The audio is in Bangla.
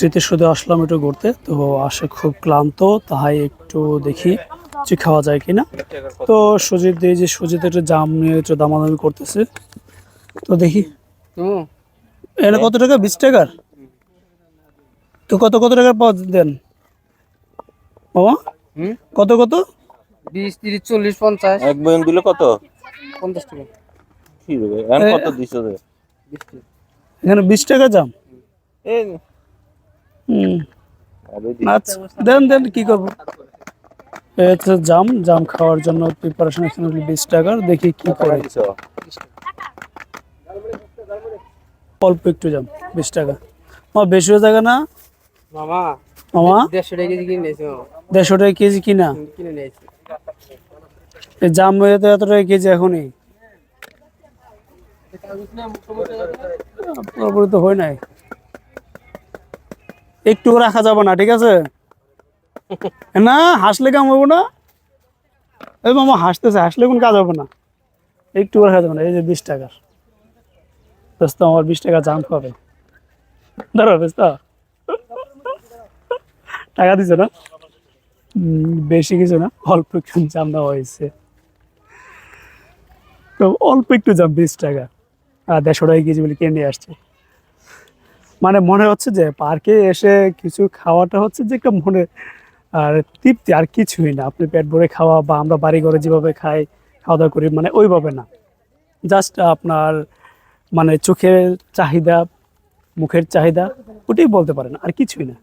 স্মৃতিসৌধে আসলাম একটু ঘুরতে তো আসে খুব ক্লান্ত তাহাই একটু দেখি যে খাওয়া যায় কিনা। তো সুজিত দিয়ে যে সুজিত একটু জাম নিয়ে একটু দামাদামি করতেছে তো দেখি। হুম। এটা কত টাকা? বিশ টাকার? তো কত কত টাকার পাওয়া দেন? বাবা? কত কত? বিশ তিরিশ চল্লিশ পঞ্চাশ। এক বয়ন দিলে কত? পঞ্চাশ টাকা। এখন কত দিছ রে? বিশ টাকা। এখানে বিশ টাকা জাম? এই। আচ্ছা দেন দেন কি করব? হচ্ছে জাম জাম খাওয়ার জন্য প্রিপারেশন এখানে বিশ টাকার দেখি কি করে। অল্প একটু জাম বিশ টাকা। আমার বেশি হয়ে যাবে না? মামা মামা? দেড়শো টাকা কেজি কিনে দেড়শো টাকা কেজি কিনা? কিনে নিয়েছি। জাম হয়ে তো এত টাকা কেজি এখনই। পুরোপুরি তো হয় নাই। একটু রাখা যাবে না, ঠিক আছে? না, হাসলে কাম হব না। এই মামা হাসতেছে, হাসলে কোন কাজ হবে না। একটু রাখা যাবে না, এই যে বিশ টাকার। দোস্ত আমার বিশ টাকা জাম পাবে ধরো দোস্ত টাকা দিছে না? বেশি কিছু না, অল্প একটু জাম দেওয়া হয়েছে। তো অল্প একটু জাম, বিশ টাকা। আর দেড়শো টাকা কেজি বলে কিনে নিয়ে আসছে। মানে মনে হচ্ছে যে পার্কে এসে কিছু খাওয়াটা হচ্ছে যে একটা মনে, আর তৃপ্তি, আর কিছুই না। আপনি পেট ভরে খাওয়া বা আমরা বাড়ি ঘরে যেভাবে খাই খাওয়া দাওয়া করি মানে ওইভাবে না। জাস্ট আপনার মানে চোখের চাহিদা, মুখের চাহিদা, ওটাই বলতে পারেন, আর কিছুই না।